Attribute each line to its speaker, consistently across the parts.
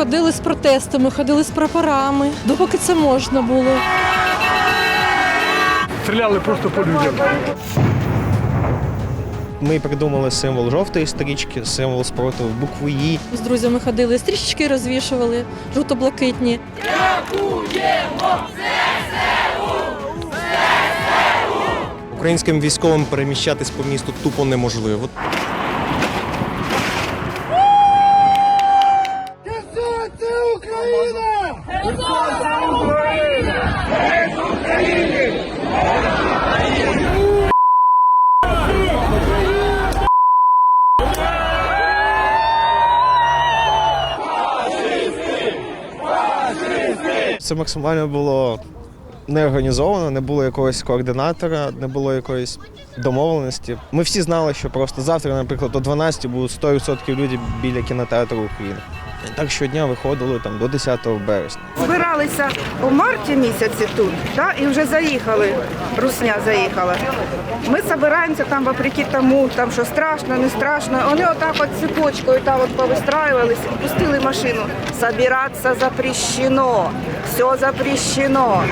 Speaker 1: Ходили з протестами, ходили з прапорами, допоки це можна було.
Speaker 2: Стріляли просто по людям.
Speaker 3: Ми придумали символ жовтої стрічки, символ спротиву букви «І».
Speaker 1: З друзями ходили, стрічечки розвішували, жовто-блакитні.
Speaker 3: Українським військовим переміщатись по місту тупо неможливо. Це максимально було неорганізовано, не було якогось координатора, не було якоїсь домовленості. Ми всі знали, що просто завтра, наприклад, о 12 будуть 100% людей біля кінотеатру України. Так щодня виходили там до 10 березня.
Speaker 4: Збиралися у марті місяці тут, да, і вже заїхали. Русня заїхала. Ми збираємося там, вопреки тому, там що страшно, не страшно. Вони отак от цепочкою там от повистраювалися і пустили машину. Собиратися запрещено. Все запрещено.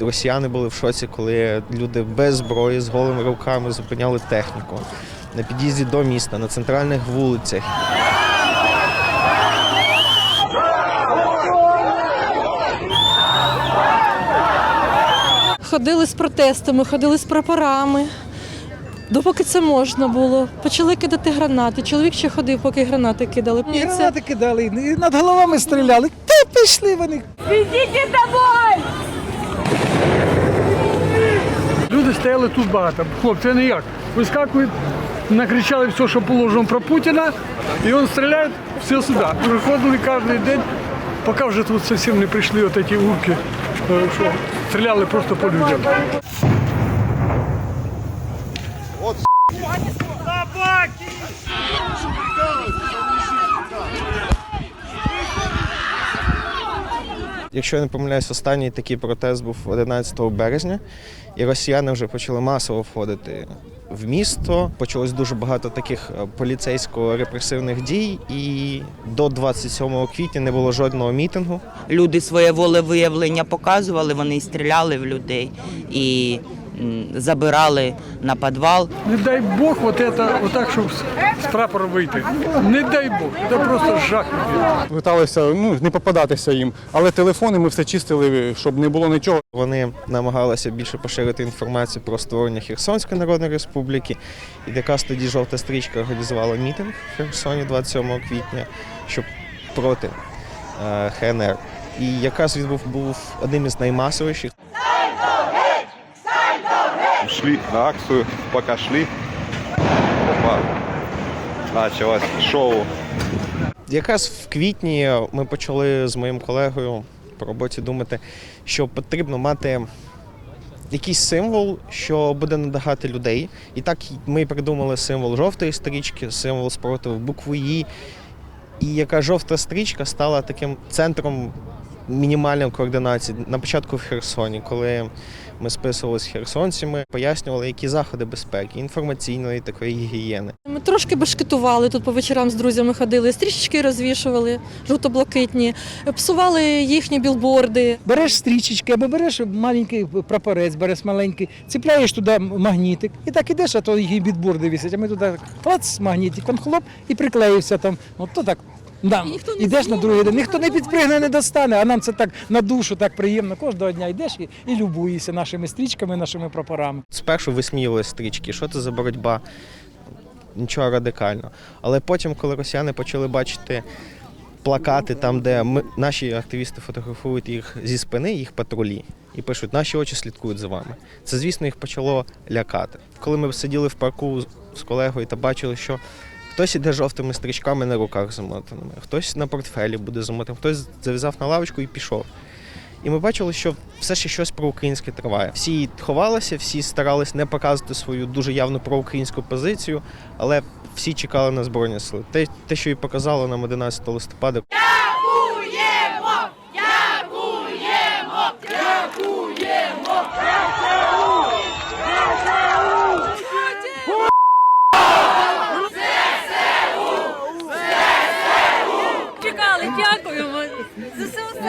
Speaker 3: Росіяни були в шоці, коли люди без зброї з голими руками зупиняли техніку на під'їзді до міста, на центральних вулицях.
Speaker 1: Ходили з протестами, ходили з прапорами. Допоки це можна було. Почали кидати гранати. Чоловік ще ходив, поки гранати кидали.
Speaker 5: І гранати кидали, і над головами стріляли. Та пішли вони.
Speaker 2: Люди стояли тут багато. Хлопці, це не як. Вискакують, накричали все, що положено про Путіна, і він стріляє все сюди. Приходили кожен день, поки вже тут зовсім не прийшли от ці урки, е, що стріляли просто по людям.
Speaker 3: Якщо я не помиляюсь, останній такий протест був 11 березня, і росіяни вже почали масово входити в місто. Почалось дуже багато таких е, поліцейсько-репресивних дій, і до 27 квітня не було жодного мітингу.
Speaker 6: люди своє волевиявлення показували, вони стріляли в людей і забирали на підвал.
Speaker 2: Не дай Бог, от это, отак, щоб з, з прапора вийти. Не дай Бог, це просто жах.
Speaker 7: Питалися ну, не попадатися їм, але телефони ми все чистили, щоб не було нічого.
Speaker 3: Вони намагалися більше поширити інформацію про створення Херсонської Народної Республіки. І якраз тоді жовта стрічка організувала мітинг в Херсоні 27 квітня, щоб проти е, ХНР. І якраз він був, був одним із наймасовіших.
Speaker 8: Шли на акцию, пока шли, опа, началось шоу.
Speaker 3: Якраз в квітні ми почали з моїм колегою по роботі думати, що потрібно мати якийсь символ, що буде надихати людей. І так ми придумали символ жовтої стрічки, символ спротиву букви «І». І яка жовта стрічка стала таким центром мінімальної координації на початку в Херсоні, коли ми списувалися з херсонцями, пояснювали, які заходи безпеки, інформаційної такої гігієни.
Speaker 1: Ми трошки башкетували тут по вечорам з друзями ходили, стрічечки розвішували, жовто-блакитні, псували їхні білборди.
Speaker 5: Береш стрічечки або береш маленький прапорець, береш маленький, ціпляєш туди магнітик і так ідеш, а то їх і бідборди вісять. А ми туди клац, магнітик, он хлоп і приклеївся там. От то так. Да.
Speaker 1: І ніхто не
Speaker 5: Ідеш на другий день,
Speaker 1: ніхто
Speaker 5: не
Speaker 1: не
Speaker 5: підпригне, не достане, а нам це так на душу, так приємно. Кожного дня йдеш і, і любуєшся нашими стрічками, нашими прапорами.
Speaker 3: Спершу висміювали стрічки, що це за боротьба, нічого радикального. Але потім, коли росіяни почали бачити плакати там, де ми, наші активісти фотографують їх зі спини, їх патрулі, і пишуть, наші очі слідкують за вами. Це, звісно, їх почало лякати. Коли ми сиділи в парку з колегою та бачили, що хтось іде жовтими стрічками на руках замотаними, хтось на портфелі буде замотаним, хтось зав'язав на лавочку і пішов. І ми бачили, що все ще щось проукраїнське триває. Всі ховалися, всі старались не показувати свою дуже явну проукраїнську позицію, але всі чекали на збройні сили. Те, те що і показало нам 11 листопада.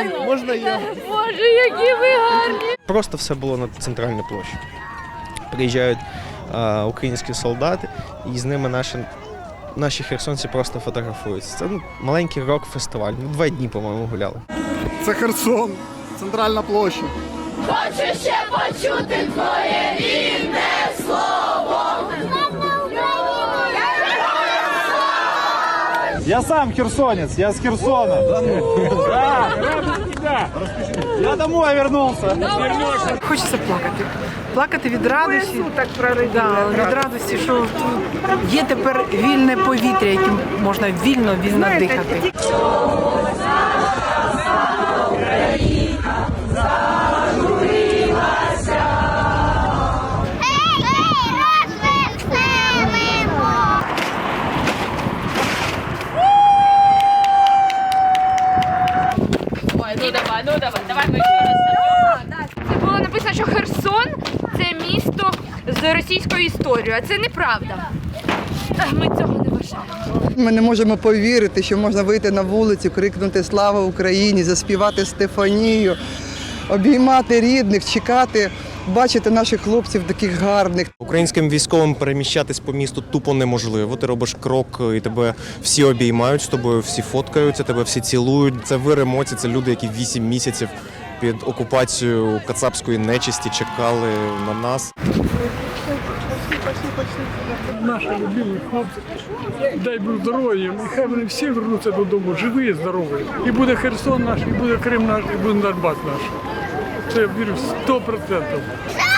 Speaker 9: Можна я?
Speaker 10: Боже, які ви гарні!
Speaker 3: Просто все було на центральній площі. Приїжджають е, українські солдати, і з ними наші, наші херсонці просто фотографуються. Це ну, маленький рок-фестиваль. Ну, два дні, по-моєму, гуляли.
Speaker 9: Це Херсон, центральна площа.
Speaker 10: Хочу ще почути твоє рідне слово!
Speaker 9: Я сам херсонец, я с Херсона. Да, Я домой вернулся.
Speaker 11: Хочеться плакати. Плакати від радості.
Speaker 4: Так.
Speaker 11: Да, від радості, що тут є тепер вільне повітря, яким можна вільно, вільно дихати.
Speaker 10: Ой, ну давай, ну давай, давай ми ще раз.
Speaker 12: Це було написано, що Херсон це місто з російською історією, а це неправда. Ми цього не вважаємо.
Speaker 13: Ми не можемо повірити, що можна вийти на вулицю, крикнути Слава Україні, заспівати Стефанію, обіймати рідних, чекати, бачити наших хлопців таких гарних.
Speaker 9: Українським військовим переміщатись по місту тупо неможливо. Ти робиш крок, і тебе всі обіймають з тобою, всі фоткаються, тебе всі цілують. Це вир емоцій, це люди, які 8 місяців під окупацією кацапської нечисті чекали на нас.
Speaker 2: Наші любимі хлопці, дай Бог здоров'я, і хай вони всі вернуться додому, живі, здорові. І буде Херсон наш, і буде Крим наш, і буде Донбас наш. Це я вірю 100%.